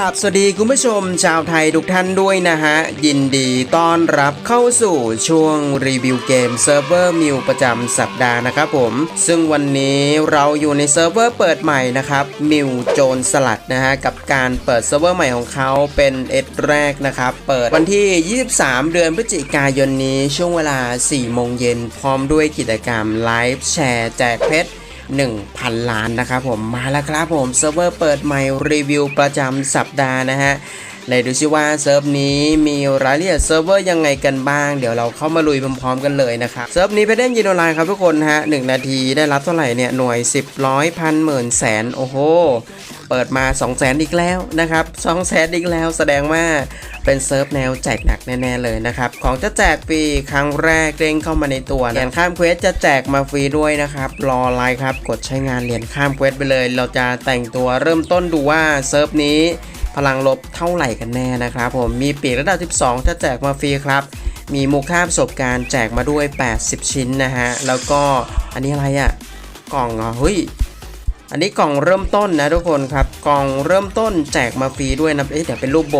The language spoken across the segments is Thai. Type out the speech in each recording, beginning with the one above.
ราบสวัสดีคุณผู้ชมชาวไทยทุกท่านด้วยนะฮะ ยินดีต้อนรับเข้าสู่ช่วงรีวิวเกมเซิร์ฟเวอร์มิวประจำสัปดาห์นะครับผม ซึ่งวันนี้เราอยู่ในเซิร์ฟเวอร์เปิดใหม่นะครับมิวโจนสลัดนะฮะ กับการเปิดเซิร์ฟเวอร์ใหม่ของเขาเป็นเอ็ดแรกนะครับ เปิดวันที่ 23 เดือนพฤศจิกายนนี้ช่วงเวลา 4 โมงเย็นพร้อมด้วยกิจกรรมไลฟ์แชร์แจกเพชร 1,000 ล้านนะครับผมมาแล้วครับผมเซิร์ฟเวอร์เปิดใหม่รีวิวประจำสัปดาห์นะฮะเลยดูซิว่าเซิร์ฟนี้มีรายละเอียดเซิร์ฟเวอร์ยังไงกันบ้างเดี๋ยวเราเข้ามาลุยพร้อมๆกันเลยนะครับเซิร์ฟนี้ไปเล่นยินออนไลน์ครับทุกคนฮะหนึ่งนาทีได้รับเท่าไหร่เนี่ยหน่วย 10ร้อยพันหมื่นแสนโอ้โห เปิดมา 2 0 0แสนอีกแล้วนะครับ2 0 0แสนอีกแล้วแสดงว่า เป็นเซิร์ฟแนวแจกหนักแน่ๆเลยนะครับ ของจะแจกฟรีครั้งแรกเด้งเข้ามาในตัวเหรียญข้ามเควสจะแจกมาฟรีด้วยนะครับ รอไลน์ครับ กดใช้งานเหรียญข้ามเควสไปเลย เราจะแต่งตัวเริ่มต้นดูว่าเซิร์ฟนี้พลังลบเท่าไหร่กันแน่นะครับผมมีปีกระดับ 12 จะแจกมาฟรีครับ มีมูค่าประสบการณ์แจกมาด้วย 80 ชิ้นนะฮะ แล้วก็อันนี้อะไรอะ่ะ กล่องเหรอเฮ้ยอันนี้กล่องเริ่มต้นนะทุกคนครับ กล่องเริ่มต้นแจกมาฟรีด้วยนะเอ๊ะเดี๋ยวเป็นรูปโบ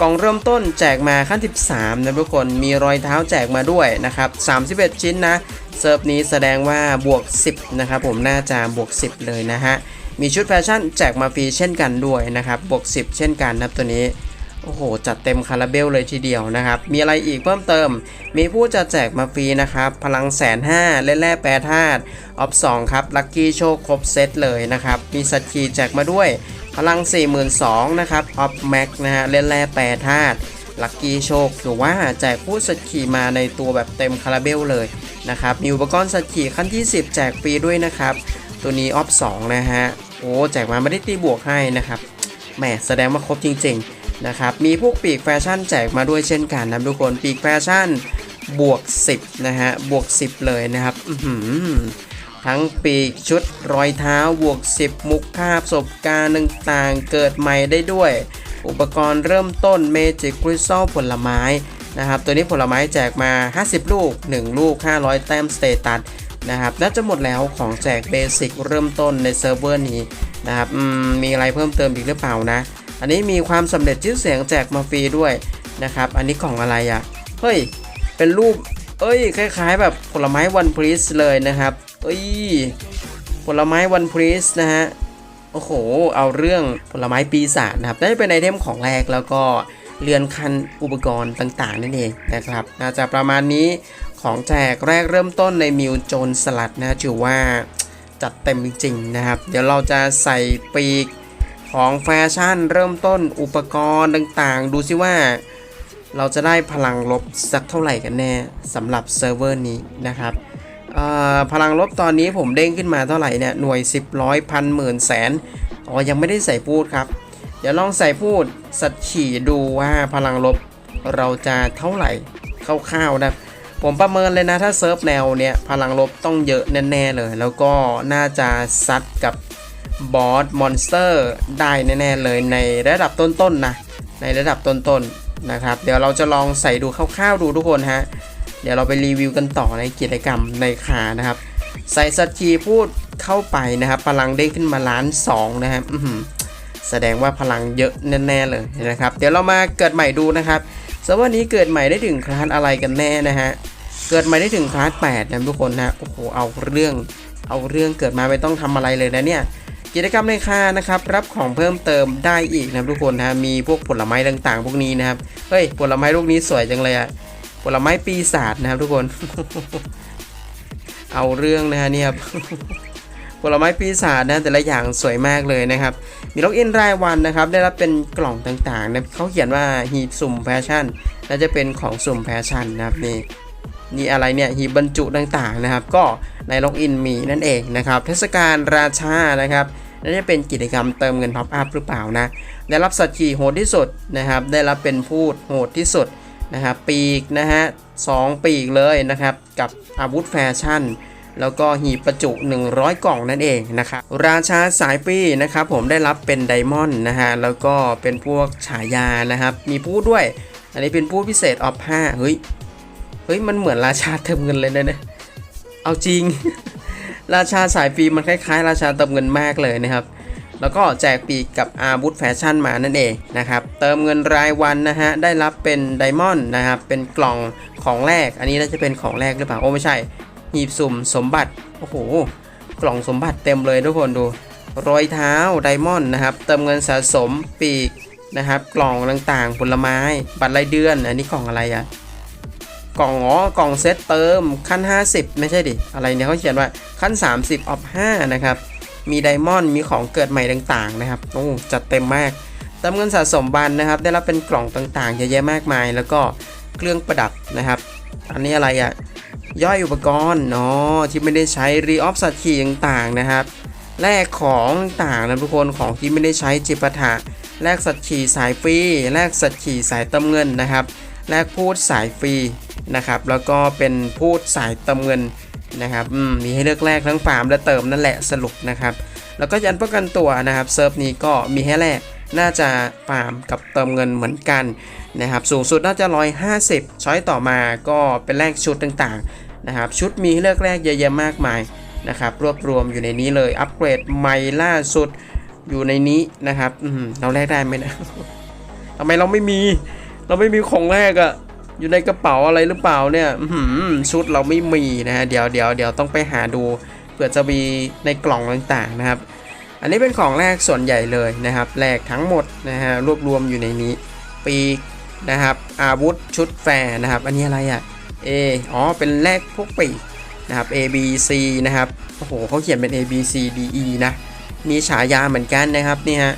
กล่องเริ่มต้นแจกมาขั้น 13 นะทุกคน มีรอยเท้าแจกมาด้วยนะครับ 31 ชิ้นนะ เซิร์ฟนี้แสดงว่าบวก 10 นะครับผมน่าจะบวก 10 เลยนะฮะ มีชุดแฟชั่นแจกมาฟรีเช่นกันด้วยนะครับ บวก 10 เช่นกันนะตัวนี้ โอ้โห จัดเต็มคาราเบลเลยทีเดียวนะครับ มีอะไรอีกเพิ่มเติม มีผู้จะแจกมาฟรีนะครับ พลังแสนห้าเล่นแร่แปรธาตุออฟ2ครับ ลัคกี้โชคครบเซตเลยนะครับ มีสัตว์คีแจกมาด้วย พลัง 42,000นะครับออฟแม็กนะฮะเล่นแร่แปรธาตุลัคกี้โชคหรือว่าแจกผู้สัตว์ขี่มาในตัวแบบเต็มคาราเบลเลยนะครับมีอุปกรณ์สัตว์ขี่ขั้นที่ 10 แจกฟรีด้วยนะครับ ตัวนี้ออฟ2นะฮะโอ้แจกมาไม่ได้ตีบวกให้นะครับแหมแสดงว่าครบจริงๆนะครับมีพวกปีกแฟชั่นแจกมาด้วยเช่นกันนะทุกคนปีกแฟชั่นบวก 10 นะฮะบวก 10 เลยนะครับอื ทั้งปีกชุดรอยเท้าบวก 10 มุกคาประสบการณ์ต่างๆ เกิดใหม่ได้ด้วย อุปกรณ์เริ่มต้นเมจิกคริสตัลผลไม้นะครับตัวนี้ผลไม้แจกมา 50 ลูก 1 ลูก 500 แต้มสเตตัสนะครับน่าจะหมดแล้วของแจกเบสิกเริ่มต้นในเซิร์ฟเวอร์นี้นะครับมมีอะไรเพิ่มเติมอีกหรือเปล่านะ อันนี้มีความสำเร็จชื่อเสียงแจกมาฟรีด้วยนะครับอันนี้ของอะไรอะ่ะเฮ้ยเป็นรูปเอ้ยคล้ายๆ แบบผลไม้วันพรีสเลยนะครับ เอ้ยผลไม้วันพรีสนะฮะ โอ้โห เอาเรื่องผลไม้ปีศาจนะครับน่าจะเป็นไอเทมของแรกแล้วก็เรือนคันอุปกรณ์ต่างๆ นั่นเองนะครับ น่าจะประมาณนี้ของแจกแรกเริ่มต้นในมิวโจนสลัดนะถือว่าจัดเต็มจริงๆนะครับ เดี๋ยวเราจะใส่ปีกของแฟชั่นเริ่มต้นอุปกรณ์ต่างๆ ดูซิว่าเราจะได้พลังลบสักเท่าไหร่กันแน่สำหรับเซิร์ฟเวอร์นี้นะครับ พลังลบตอนนี้ผมเด้งขึ้นมาเท่าไหร่เนี่ยหน่วย 10ร้อยพันหมื่นแสนอ๋อยังไม่ได้ใส่พูดครับ เดี๋ยวลองใส่พูดสัตว์ขี่ดูว่าพลังลบเราจะเท่าไหร่คร่าวๆนะผมประเมินเลยนะถ้าเซิร์ฟแนวเนี้ยพลังลบต้องเยอะแน่ๆเลย แล้วก็น่าจะซัดกับบอสมอนสเตอร์ได้แน่ๆเลยในระดับต้นๆนนะในระดับต้นๆนนะครับ เดี๋ยวเราจะลองใส่ดูคร่าวๆดูทุกคนฮะ เดี๋ยวเราไปรีวิวกันต่อในกิจกรรมในขานะครับ ใส่สัตว์คีพูดเข้าไปนะครับ พลังเด้งขึ้นมาล้านสองนะครับแสดงว่าพลังเยอะแน่ๆเลยนะครับ เดี๋ยวเรามาเกิดใหม่ดูนะครับสวัสนี้เกิดใหม่ได้ถึงคลาสอะไรกันแน่นะฮะเกิดใหม่ได้ถึงคลาส8นะทุกคนนะโอ้โหเอาเรื่องเอาเรื่องเกิดมาไม่ต้องทำอะไรเลยนะเนี่ยกิจกรรมในค่านะครับรับของเพิ่มเติมได้อีกนะทุกคนนะมีพวกผลไม้ต่างๆ พวกนี้นะครับเฮ้ยผลไม้ลูกนี้สวยจังเลยอะ ผลไม้ปีศาจนะครับทุกคน เอาเรื่องนะฮะเนี่ยครับผลไม้ปีศาจนะแต่ละอย่างสวยมากเลยนะครับ มีล็อกอินรายวันนะครับ ได้รับเป็นกล่องต่างๆนะเขาเขียนว่าหีบสุ่มแฟชั่นน่าจะเป็นของสุ่มแฟชั่นนะครับนี่นี่อะไรเนี่ยหีบบรรจุต่างๆนะครับ ก็ในล็อกอินมีนั่นเองนะครับเทศกาลราชานะครับน่าจะเป็นกิจกรรมเติมเงินท็อปอัพหรือเปล่านะได้รับสัตว์ขี่โหดที่สุดนะครับ ได้รับเป็นพูดโหดที่สุด นะครับปีกนะฮะสองปีกเลยนะครับกับอาวุธแฟชั่น แล้วก็หีบประจุ 100 กล่องนั่นเองนะครับราชาสายปีนะครับผมได้รับเป็นไดมอนด์นะฮะแล้วก็เป็นพวกฉายานะครับมีพูดด้วย อันนี้เป็นพูดพิเศษออฟ5เฮ้ยเฮ้ยมันเหมือนราชาเติมเงินเลยนะเนี่ยเอาจริง ราชาสายฟรีมันคล้ายๆ ราชาเติมเงินมากเลยนะครับ แล้วก็แจกปีกกับอาวุธแฟชั่นมานั่นเองนะครับ เติมเงินรายวันนะฮะ ได้รับเป็นไดมอนด์นะครับ เป็นกล่องของแรก อันนี้น่าจะเป็นของแรกหรือเปล่า โอ้ไม่ใช่ หีบสุ่มสมบัติ โอ้โห กล่องสมบัติเต็มเลยทุกคนดู รอยเท้าไดมอนด์นะครับ เติมเงินสะสมปีกนะครับ กล่องต่างๆ ผลไม้ บัตรรายเดือน อันนี้กล่องอะไรอะกล่องอ๋อกล่องเซตเติมขั้น 50 ไม่ใช่ดิ อะไรเนี่ยเขาเขียนว่าขั้น 30ออฟ5นะครับ มีไดมอนด์มีของเกิดใหม่ต่างๆนะครับโอ้จัดเต็มมากเติมเงินสะสมบันนะครับ ได้รับเป็นกล่องต่างๆเยอะแยะมากมาย แล้วก็เครื่องประดับนะครับ อันนี้อะไรอะย่อยอุปกรณ์เนาะที่ไม่ได้ใช้รีออฟสัตว์ขี่ต่างๆนะครับแลกของต่างๆนะทุกคนของที่ไม่ได้ใช้จิปาถะแลกสัตว์ขี่สายฟรีแลกสัตว์ขี่สายเติมเงินนะครับแลกพูดสายฟรีนะครับแล้วก็เป็นพูดสายเติมเงิน นะครับมีให้เลือกแลกทั้งฟาร์มและเติมนั่นแหละสรุปนะครับ แล้วก็ยันป้องกันตัวนะครับเซิร์ฟนี้ก็มีให้แลกน่าจะฟาร์มกับเติมเงินเหมือนกันนะครับ สูงสุดน่าจะ 150 ช้อยต่อมาก็เป็นแลกชุดต่างๆนะครับชุดมีให้เลือกแลกเยอะแยะมากมายนะครับรวบรวมอยู่ในนี้เลยอัปเกรดใหม่ล่าสุดอยู่ในนี้นะครับเราแลกได้ไหมนะทำไมเราไม่มีเราไม่มีของแรกอะ อยู่ในกระเป๋าอะไรหรือเปล่าเนี่ยชุดเราไม่มีนะฮะเดี๋ยวเดี๋ยวเดี๋ยวต้องไปหาดูเผื่อจะมีในกล่องต่างๆนะครับ อันนี้เป็นของแรกส่วนใหญ่เลยนะครับแรกทั้งหมดนะฮะรวบรวมอยู่ในนี้ ปีกนะครับ อาวุธชุดแฟร์นะครับ อันนี้อะไรอะเออ๋อเป็นแรกพวกปีกนะครับ A B C นะครับโอ้โหเขาเขียนเป็น A B C D E นะมีฉายาเหมือนกันนะครับนี่ฮะ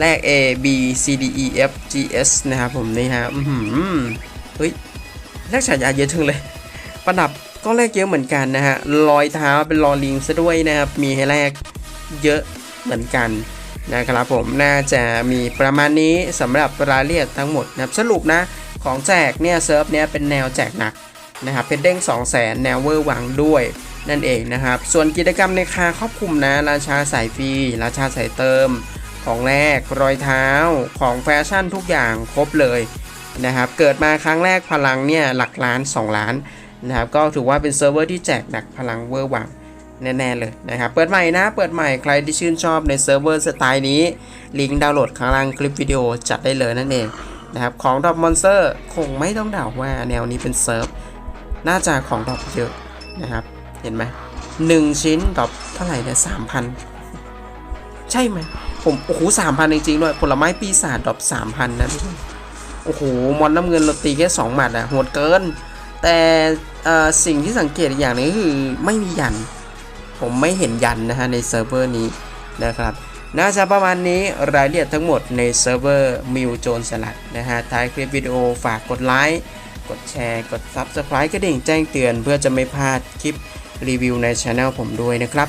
แรก A B C D E F G S นะครับผมนี่ฮะอือหือ เฮ้ยแรกฉายาเยอะจังเลย ประดับก็แรกเยอะเหมือนกันนะฮะรอยเท้าเป็นรอลิงซะด้วยนะครับ มีให้แรกเยอะเหมือนกันนะครับผมน่าจะมีประมาณนี้สำหรับรายละเอียดทั้งหมดนะครับสรุปนะของแจกเนี่ยเซิร์ฟเนี่ยเป็นแนวแจกหนักนะครับเป็นเด้ง 2 0 0แสนแนวเวอร์หวังด้วยนั่นเองนะครับ ส่วนกิจกรรมในคาครอบคลุมนะ ราชาสายฟรี ราชาสายเติม ของแรกรอยเท้าของแฟชั่นทุกอย่างครบเลย นะครับ เกิดมาครั้งแรกพลังเนี่ยหลักล้าน 2 ล้านนะครับ ก็ถือว่าเป็นเซิร์ฟเวอร์ที่แจกหนักพลังเวอร์หวังแน่ๆเลยนะครับ เปิดใหม่นะ เปิดใหม่ใครที่ชื่นชอบในเซิร์ฟเวอร์สไตล์นี้ ลิงก์ดาวน์โหลดข้างล่างคลิปวิดีโอจัดได้เลยนั่นเองนะครับ ของดอ p มอนสเตอร์คงไม่ต้องเดาว่าแนวนี้เป็นเซิร์ฟ น่าจะของดรอปเยอะนะครับ เห็นไหมหนึ่งชิ้นดรอปเท่าไหร่เนี่ยสามพันใช่ไหมผมโอ้โหสามพันจริงๆด้วยผลไม้ปีศาจดรอปสามพันนะทุกคน โอ้โห มอนน้ำเงินเราตีแค่สองหมัดอะโหดเกิน แต่สิ่งที่สังเกตอย่างนึงคือไม่มียัน ผมไม่เห็นยันนะฮะในเซิร์ฟเวอร์นี้นะครับน่าจะประมาณนี้รายละเอียดทั้งหมดในเซิร์ฟเวอร์มิวโจนสลัดนะฮะท้ายคลิปวิดีโอฝากกดไลค์กดแชร์ กด Subscribe กระดิ่งแจ้งเตือนเพื่อจะไม่พลาดคลิปรีวิวในช anel ผมด้วยนะครับ